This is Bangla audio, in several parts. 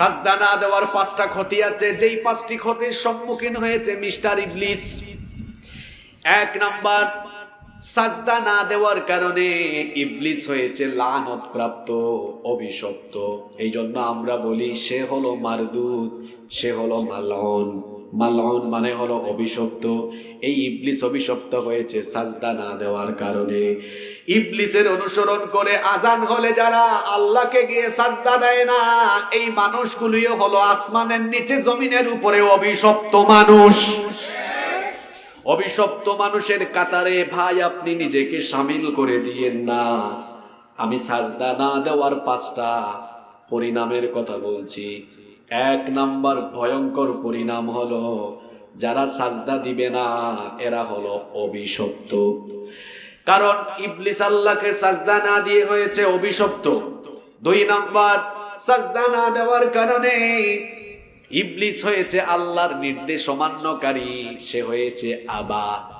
সাজদা না দেওয়ার পাঁচটা ক্ষতি আছে, যেই পাঁচটি ক্ষতির সম্মুখীন হয়েছে মিস্টার ইবলিস। এক নাম্বার, সাজদা না দেওয়ার কারণে ইবলিস হয়েছে লানত প্রাপ্ত অভিশপ্ত। এই জন্য আমরা বলি, সে হলো মারদুদ সে হলো মালন মালন মানে হলো অভিশপ্ত। এই ইবলিস অভিশপ্ত হয়েছে, সাজদা না দেওয়ার কারণে। ইবলিসের অনুসরণ করে আজান হলে যারা আল্লাহকে গিয়ে সাজদা দেয় না, এই মানুষগুলিও হলো আসমানের নিচে জমিনের উপরে অভিশপ্ত মানুষ। অভিশপ্ত মানুষের কাতারে, ভাই, আপনি নিজেকে সামিল করে দিয়েন না। আমি সাজদা না দেওয়ার পাঁচটা পরিণামের কথা বলছি। এক নাম্বার ভয়ঙ্কর পরিণাম হলো যারা সাজদা দিবে না, এরা হলো অভিশপ্ত। কারণ ইবলিস আল্লাহকে সাজদা না দিয়ে হয়েছে অভিশপ্ত। দুই নাম্বার, সাজদা না দেওয়ার কারণে ইবলিস হয়েছে আল্লাহর নির্দেশ অমান্যকারী, সে হয়েছে আবা।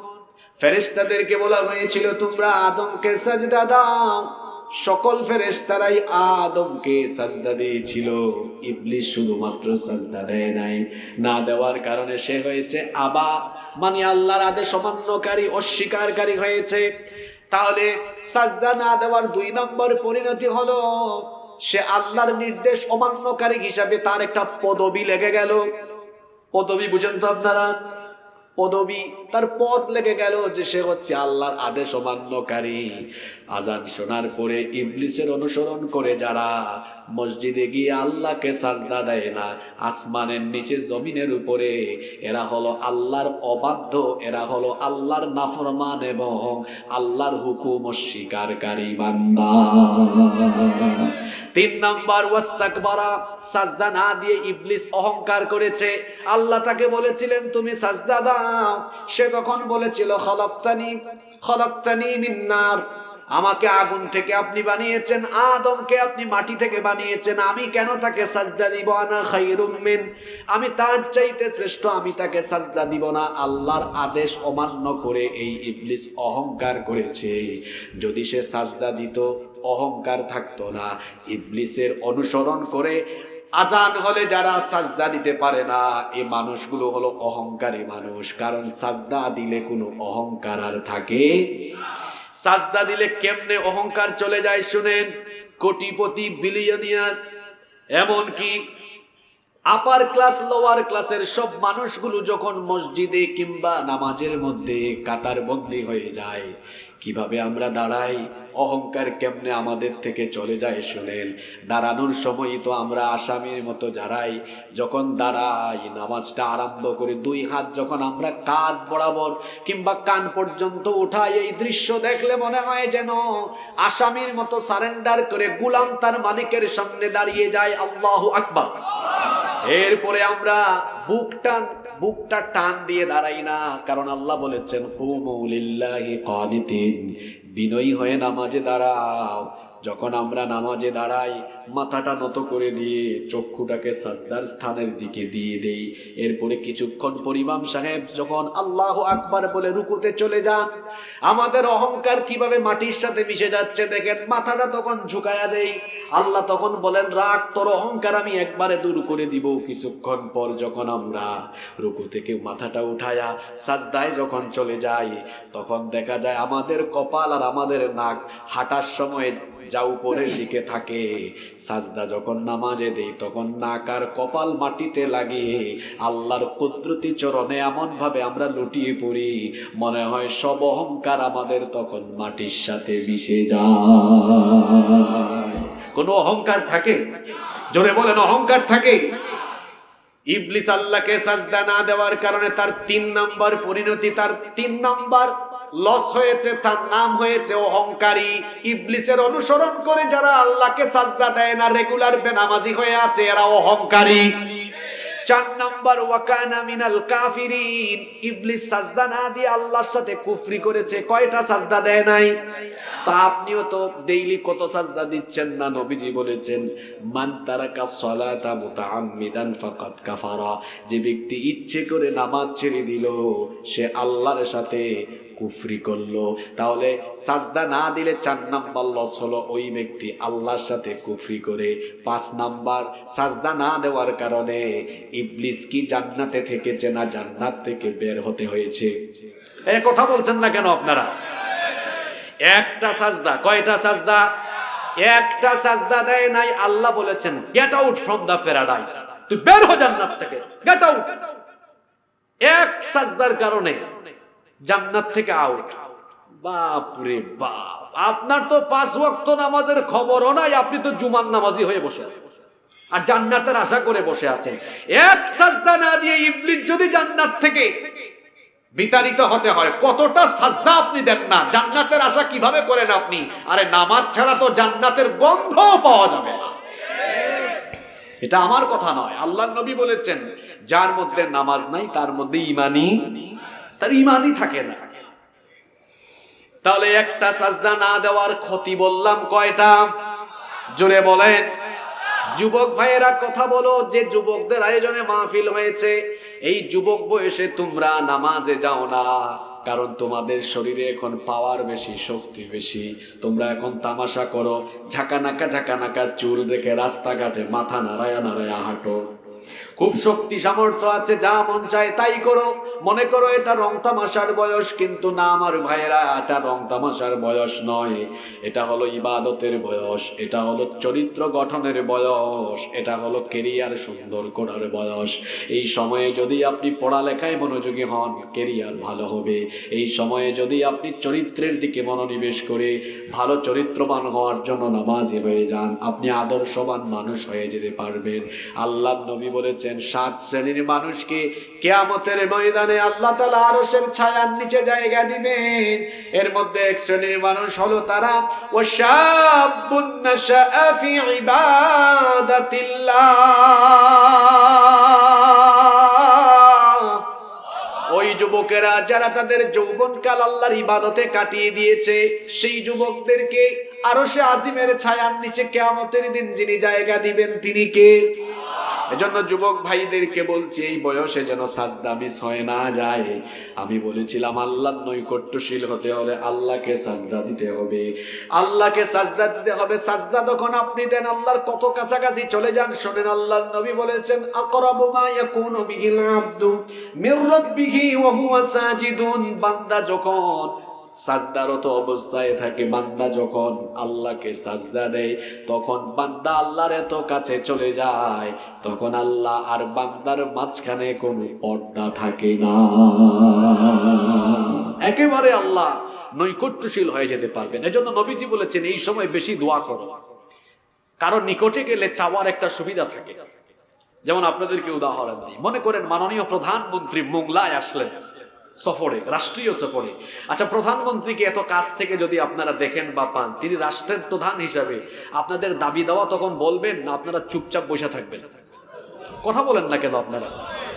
ফেরেশতাদেরকে বলা হয়েছিল, তোমরা আদমকে সাজদা দাও। সকল ফেরেশতারাই আদমকে সাজদা দিয়েছিল। ইবলিস শুধুমাত্র সাজদা দেয় নাই। না দেওয়ার কারণে সে হয়েছে আবা মানে আল্লাহর আদেশ অমান্যকারী, অস্বীকারী হয়েছে। তাহলে সাজদা না দেওয়ার দুই নম্বর পরিণতি হলো, সে আল্লাহর নির্দেশ অমান্যকারী হিসাবে তার একটা পদবি লেগে গেল। পদবি বুঝেন তো আপনারা? পদবি তার পদ লেগে গেল যে সে হচ্ছে আল্লাহর আদেশ অমান্যকারী আজান শোনার পরে ইবলিসের অনুসরণ করে যারা মসজিদে গিয়ে আল্লাহকে সাজদা দেয় না, আসমানের নিচে জমিনের উপরে, এরা হলো আল্লাহর অবাধ্য, এরা হলো আল্লাহর নাফরমান এবং আল্লাহর হুকুম অস্বীকারী বান্দা। তিন নাম্বার, ওয়াস্তাকবারা, সাজদা না দিয়ে ইবলিস অহংকার করেছে। আল্লাহ তাকে বলেছিলেন, তুমি সাজদা দাও। সে তখন বলেছিল, খলক্তানি খলক্তানি মিন্নার। আমাকে আগুন থেকে আপনি বানিয়েছেন, আদমকে আপনি মাটি থেকে বানিয়েছেন, আমি কেন তাকে সাজদা দিব? আনা খাইরুম মিন। আমি তার চাইতে শ্রেষ্ঠ, আমি তাকে সাজদা দিব না। আল্লাহর আদেশ অমান্য করে এই ইবলিস অহংকার করেছে। যদি সে সাজদা দিত, অহংকার থাকতো না। ইবলিসের অনুসরণ করে আজান হলে যারা সাজদা দিতে পারে না এই মানুষগুলো হলো অহংকারী মানুষ। কারণ সাজদা দিলে কোনো অহংকার আর থাকে সাজদা দিলে কেমনে অহংকার চলে যায় শুনেন? কোটিপতি, বিলিয়নিয়ার এমন কি আপার ক্লাস, লোয়ার ক্লাসের সব মানুষগুলো যখন মসজিদে কিংবা নামাজের মধ্যে কাতার বন্দি হয়ে যায় কীভাবে আমরা দাঁড়াই? অহংকার কেমনে আমাদের থেকে চলে যায় শুনেন? দাঁড়ানোর সময়ই তো আমরা আসামির মতো যারাই। যখন দাঁড়াই, নামাজটা আরম্ভ করে, দুই হাত যখন আমরা কাঁধ বরাবর কিংবা কান পর্যন্ত উঠাই, এই দৃশ্য দেখলে মনে হয় যেন আসামির মতো সারেন্ডার করে গুলাম তার মালিকের সামনে দাঁড়িয়ে যায় আল্লাহ আকবার। এরপরে আমরা বুকটা বুকটা টান দিয়ে দাঁড়াই না, কারণ আল্লাহ বলেছেন, কুমু লিল্লাহি কানিতিন, বিনয়ী হয়ে নামাজে দাঁড়াও। যখন আমরা নামাজে দাঁড়াই, মাথাটা নত করে দিয়ে চক্ষুটাকে সাজদার স্থানের দিকে দিয়ে দেই। এরপরে কিছুক্ষণ পরিমাম সাহেব যখন আল্লাহ আকবার বলে রুকুতে চলে যান, আমাদের অহংকার কীভাবে মাটির সাথে মিশে যাচ্ছে দেখেন, মাথাটা তখন ঝুঁকায়া দেই। আল্লাহ তখন বলেন, রাগ, তোর অহংকার আমি একবারে দূর করে দিব। কিছুক্ষণ পর যখন আমরা রুকু থেকে মাথাটা উঠায়া সাজদায় যখন চলে যাই, তখন দেখা যায় আমাদের কপাল আর আমাদের নাক হাঁটার সময় যা উপরের দিকে থাকে। সাজদা যখন নামাজে দেই তখন নাক আর কপাল মাটিতে লাগিয়ে আল্লাহর কুদরতি চরণে এমন ভাবে আমরা লুটিয়ে পড়ি। মনে হয় সব অহংকার আমাদের তখন মাটির সাথে মিশে যায়। কোনো অহংকার থাকে? জোরে বলেন, অহংকার থাকে? ইবলিস আল্লাহকে সাজদা না দেওয়ার কারণে তার তিন নাম্বার পরিণতি, তার তিন নাম্বার লস হয়েছে, তার নাম হয়েছে অহংকারী। ইবলিসের অনুসরণ করে যারা আল্লাহকে সাজদা দেয় না, রেগুলার বেনামাজি হয়ে আছে, এরা অহংকারী। চার নাম্বার, ওয়াকানা মিনাল কাফিরিন। ইবলিস সাজদা না দিয়ে আল্লাহর সাথে কুফরি করেছে, কয়টা সাজদা দেয় নাই? তা আপনিও তো ডেইলি কত সাজদা দিচ্ছেন না, নবীজি বলেছেন, মান তারাকা সলাতা মুতাআম্মিদান ফাকাদ কাফারা। যে ব্যক্তি ইচ্ছে করে নামাজ ছেড়ে দিল, সে আল্লাহর সাথে কুফরি করল। তাহলে সাজদা না দিলে চার নাম্বার লস হলো ওই ব্যক্তি আল্লাহর সাথে কুফরি করে। পাঁচ নাম্বার, সাজদা না দেওয়ার কারণে ইবলিস কি জান্নাতে থেকেছে না জান্নাত থেকে বের হতে হয়েছে? এ কথা বলছেন না কেন আপনারা? একটা সাজদা, কয়টা সাজদা? একটা সাজদা দেয় নাই, আল্লাহ বলেছেন get out from the paradise তুই বের হ জান্নাত থেকে। গেট আউট এক সাজদার কারণে জান্নাত থেকে আউট বাপরে বাপ। আপনার তো পাঁচ ওয়াক্ত নামাজের খবরও নাই, আপনি তো জুমার নামাজি হয়ে বসে আছেন। আর জান্নাতের আশা করে বসে আছেন। এক সাজদা না দিয়ে ইবলিস যদি জান্নাত থেকে বিতাড়িত হতে হয়, কতটা সাজদা আপনি দেন না? জান্নাতের আশা কীভাবে করেন আপনি? আরে নামাজ ছাড়া তো জান্নাতের গন্ধ পাওয়া যাবে না। এটা আমার কথা নয় আল্লাহ নবী বলেছেন, যার মধ্যে নামাজ নাই, তার মধ্যে ইমানি তার ইমানই থাকে না। তাহলে একটা সাজদা না দেওয়ার ক্ষতি বললাম কয়টা? জোরে বলেন। যুবক ভাইয়েরা কথা বলো, যে যুবকদের আয়োজনে মাহফিল হয়েছে, এই যুবক বয়সে তোমরা নামাজে যাও না, কারণ তোমাদের শরীরে এখন পাওয়ার বেশি, শক্তি বেশি। তোমরা এখন তামাশা করো, ঝাঁকানাকা ঝাঁকানাকা চুল রেখে রাস্তাঘাটে মাথা নাড়ায়া নাড়ায়া হাঁটো। খুব শক্তি সামর্থ্য আছে, যা মন চায় তাই করো। মনে করো এটা রং তামাশার বয়স, কিন্তু না আমার ভাইয়েরা, এটা রং তামাশার বয়স নয়। এটা হলো ইবাদতের বয়স, এটা হলো চরিত্র গঠনের বয়স, এটা হলো কেরিয়ার সুন্দর করার বয়স। এই সময়ে যদি আপনি পড়ালেখায় মনোযোগী হন, কেরিয়ার ভালো হবে। এই সময়ে যদি আপনি চরিত্রের দিকে মনোনিবেশ করে ভালো চরিত্রবান হওয়ার জন্য নামাজি হয়ে যান, আপনি আদর্শবান মানুষ হয়ে যেতে পারবেন। আল্লাহ নবী বলেছেন সাত শ্রেণির মানুষকে কেয়ামতের ময়দানে আল্লাহ তালা আরসের ছায়ার নিচে জায়গা দিবেন। এর মধ্যে এক শ্রেণির মানুষ হলো তারা ও ওই যুবকেরা যারা তাদের যৌবনকাল আল্লাহর ইবাদতে কাটিয়ে দিয়েছে, সেই যুবকদেরকে আরও সে আজিমের ছায়ার নিচে কেয়ামতের দিন যিনি জায়গা দিবেন, তিনি কে? এজন্য যুবক ভাইদেরকে বলছি, এই বয়সে যেন সাজদা মিস হয়ে না যায়। আমি বলেছিলাম, আল্লাহর নৈকট্যশীল হতে হলে আল্লাহকে সাজদা দিতে হবে। আল্লাহকে সাজদা দিতে হবে। সাজদা তখন আপনি দেন, আল্লাহর কত কাছাকাছি চলে যান, শোনেন আল্লাহর নবী বলেছেন, আকরাবু মা ইয়াকুনু বিহিল আবদু মির রাব্বিহি ওয়া হুয়া সাজিদুন। বান্দা যখন সাজদারত অবস্থায় থাকে, বান্দা যখন আল্লাহকে সাজদা দেয়, তখন বান্দা আল্লাহর এত কাছে চলে যায়, তখন আল্লাহ আর বান্দার মাঝখানে কোনো পর্দা থাকে না। একেবারে আল্লাহ নৈকট্যশীল হয়ে যেতে পারবেন। এজন্য নবীজি বলেছেন, এই সময় বেশি দোয়া করো। কারণ নিকটে গেলে চাওয়ার একটা সুবিধা থাকে। যেমন আপনাদেরকে উদাহরণ দিই। মনে করেন মাননীয় প্রধানমন্ত্রী মোংলায় আসলেন। সফরে, রাষ্ট্রীয় সফরে। আচ্ছা প্রধানমন্ত্রীকে এত কাছ থেকে যদি আপনারা দেখেন বা পান, তিনি রাষ্ট্রের প্রধান হিসাবে, আপনাদের দাবি দেওয়া তখন বলবেন না, আপনারা চুপচাপ বসে থাকবেন? কথা বলেন না কেন আপনারা?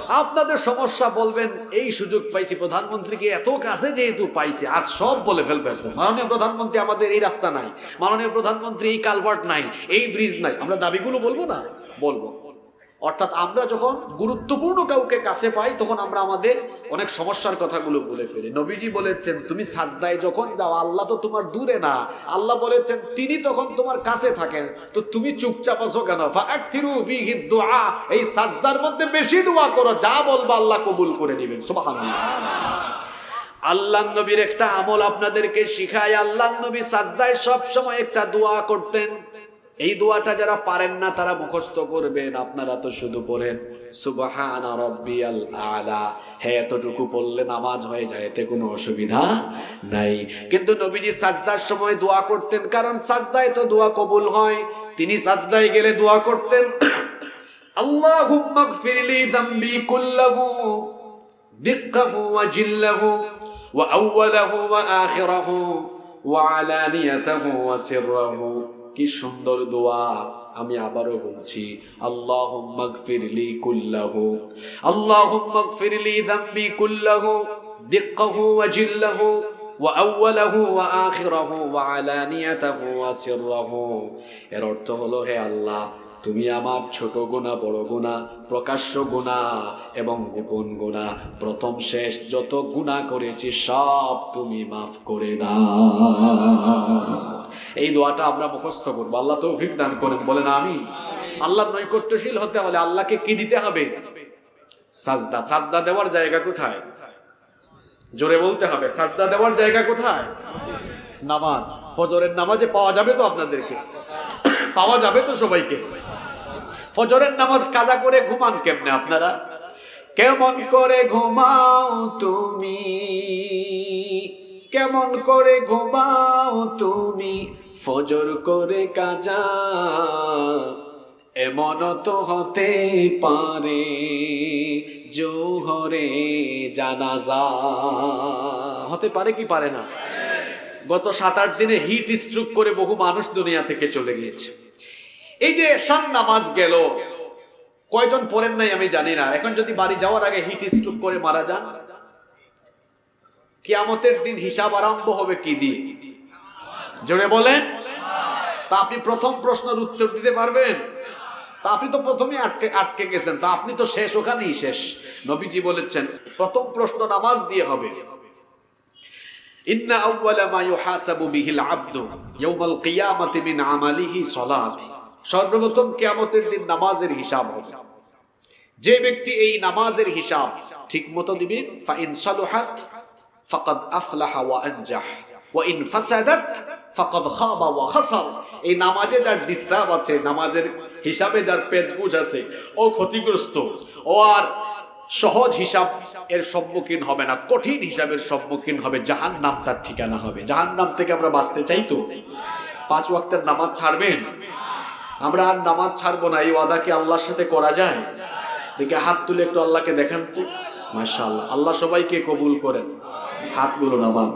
আপনাদের সমস্যা বলবেন, এই সুযোগ পাইছি, প্রধানমন্ত্রীকে এত কাছে যেহেতু পাইছি আজ সব বলে ফেলবে মাননীয় প্রধানমন্ত্রী, আমাদের এই রাস্তা নাই। মাননীয় প্রধানমন্ত্রী, এই কালভার্ট নাই, এই ব্রিজ নাই। আমরা দাবিগুলো বলব না? বলব। অর্থাৎ আমরা যখন গুরুত্বপূর্ণ কাউকে কাছে পাই, তখন আমরা আমাদের অনেক সমস্যার কথাগুলো বলে ফেলি। নবীজি বলেছেন, তুমি সাজদায় যখন যাও, আল্লাহ তো তোমার দূরে না। আল্লাহ বলেছেন, তিনি তখন তোমার কাছে থাকেন। তো তুমি চুপচাপ আছো কেন? এই সাজদার মধ্যে বেশি দোয়া করো, যা বলবা আল্লাহ কবুল করে নেবেন। সুবহানাল্লাহ। আল্লাহ নবীর একটা আমল আপনাদেরকে শিখায় আল্লাহ নবী সাজদায় সব সময় একটা দোয়া করতেন। এই দোয়াটা যারা পারেন না, তারা মুখস্থ করবেন। আপনারা তো শুধু পড়েন, সুবহান রব্বিয়াল আলা। হ্যাঁ এতটুকু পড়লে নামাজ হয়ে যায়, এতে কোনো অসুবিধা নাই। কিন্তু নবীজি সাজদার সময় দোয়া করতেন, কারণ সাজদায় তো দোয়া কবুল হয়। তিনি সাজদায় গেলে দোয়া করতেন, আল্লাহুম্মা গফিরলি দাম্বি কুল্লাহু, দিক্কাহু ওয়া জিল্লাহু, ওয়া আউওয়ালাহু ওয়া আখিরাহু, ওয়া আলানিয়াতাহু ওয়া সিররাহু। কি সুন্দর দোয়া আমি আবারও বলছি আল্লাহ ফিরলি কুল্লাহু আল্লাহ ফিরলি দাম্বি কুল্লাহু দিক্কাহু ওয়াজিল্লাহু وأوله وآخره وعلانيته وسره এর অর্থ হলো হে আল্লাহ তুমি আমার ছোট গুণা বড় গুণা প্রকাশ্য গুণা এবং গোপন গুণা প্রথম শেষ যত গুণা করেছি সব তুমি মাফ করে দাও এই দোয়াটা আমরা মুখস্থ করব। আল্লাহ তো দান করেন, বলেন আমি আল্লাহ নৈকট্যশীল হতে হলে আল্লাহকে কি দিতে হবে? সাজদা। সাজদা দেওয়ার জায়গা কোথায়? জোরে বলতে হবে, সাজদা দেওয়ার জায়গা কোথায়? নামাজ। ফজরের নামাজে পাওয়া যাবে তো আপনাদেরকে? পাওয়া যাবে তো সবাইকে? ফজরের নামাজ কাজা করে ঘুমান কেমনে আপনারা? কেমন করে ঘুমাও তুমি? কেমন করে ঘুমাও তুমি? ফজর করে কাজা এমন তো হতে পারে, জৌহরে জানাজা। হতে পারে কি পারে না? গত সাত আট দিনে হিট স্ট্রোক করে বহু মানুষ দুনিয়া থেকে চলে গিয়েছে। এই যে সান নামাজ গেল, কয়জন পড়েন নাই আমি জানি না। এখন যদি বাড়ি যাওয়ার আগে হিট স্ট্রোক করে মারা যান কিয়ামতের দিন হিসাব আরম্ভ হবে কি দিয়ে? জোরে বলেন। তা আপনি প্রথম প্রশ্নের উত্তর দিতে পারবেন? তা আপনি তো প্রথমে আটকে আটকে গেছেন। তা আপনি তো শেষ, ওখানেই শেষ। নবীজি বলেছেন, প্রথম প্রশ্ন নামাজ দিয়ে হবে। ইন্না আউওয়ালা মা ইউহাসাবু বিহিল আবদু ইয়াউমাল কিয়ামাতি মিন আমালিহি সালাতি। সর্বপ্রথম কিয়ামতের দিন নামাজের হিসাব হবে। যে ব্যক্তি এই নামাজের হিসাব ঠিকমতো দিবে ফা ইন সালুহাত ফাকাদ আফলাহা ওয়া আনজাহ। ওয়া ইন ফাসাদাত ফাকাদ ওয়া খাসার। এই নামাজে যার ডিস্টার্ব আছে, নামাজের হিসাবে যার পেট বুঝ আছে, ও ক্ষতিগ্রস্ত, ও আর সহজ হিসাব এর সম্মুখীন হবে না, কঠিন হিসাবের সম্মুখীন হবে জাহান নাম তার ঠিকানা হবে। জাহান নাম থেকে আমরা বাঁচতে চাই তো? পাঁচ ওয়াক্তের নামাজ ছাড়বেন? আমরা আর নামাজ ছাড়বো না, এই ওয়াদা কি আল্লাহর সাথে করা যায়? দেখে হাত তুলে একটু আল্লাহকে দেখান তো। মাশাআল্লাহ, আল্লাহ সবাইকে কবুল করেন। হাতগুলো নামান